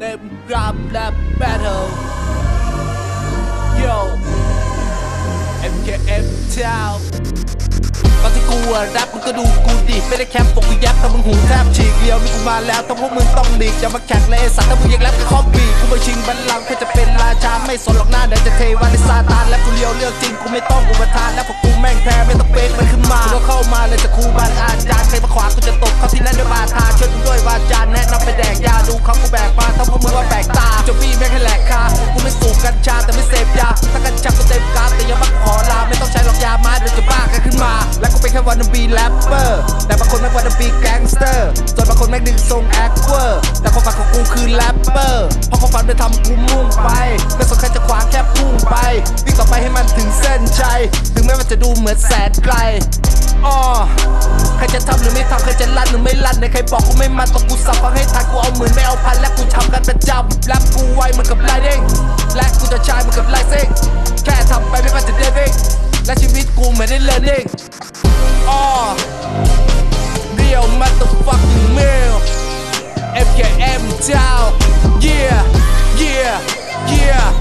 rap rap battle Yo MKM Town ตอนที่กูอะแรปมึงก็ดูกูดิไม่ได้แคมปกกูแยบแต่มึงหูแทบฉีกเลียวนี่กูมาแล้วต้องพวกมึงต้องหลีกอย่ามาแข่งเลยไอ้สัตว์ถ้ามึงยังแรปก็ข้อบีกูมาชิงบัลลังก์เพื่อจะเป็นราชาไม่สนหรอกหน้าเดี๋ยวจะเทวันในซาตานและกูเลียวเลือกจริงกูไม่ต้องอุปทานและพวกกูแม่งแพ้ไม่ต้องเป๊กมันขึ้นมากูก็เข้ามาเลยจะครูบาอาจารย์ใครมาขวางกูจะตบเขาที่นั่นด้วยบาทาช่วยกูด้วยวาจาแนะนำไปแดกยาดูเขากูแบก กัญชาแต่ไม่เสพยาถ้ากัญชากูเต็มกราแต่ยังมาขอลาไม่ต้องใช้หรอกยามาเดี๋ยวจะบ้ากันขึ้นมา และกูเป็นแค่วันบีแรปเปอร์แต่บางคนแม่งวันบีแก๊งสเตอร์ส่วนบางคนแม่งดึงทรงแอคเวอร์แต่ความฝันของกูคือแรปเปอร์เพราะความฝันเป็นทำกูมุ่งไปไม่สนใครจะขวาแค่พุ่งไปวิ่งต่อไปให้มันถึงเส้นชัยถึงแม้ว่าจะดูเหมือนแสนไกลอ้อใครจะทำหรือไม่ทำใครจะลั่นหรือไม่ลั่นในใครบอกกูไม่มันต้องกูสับฟังให้ทันกูเอาหมื่นไม่เอาพันและกูทำกันประจำแรปกูไวเหมือนกับไลเด้ง และกูจะชายเหมือนกับไลเซ็งแค่ทำไปไม่ว่าจะเดวิ่งและชีวิตกูเหมือนได้เลิร์นนิ่งอ้อ Real motherfucking meal FKM down Yeah Yeah Yeah Motherfucker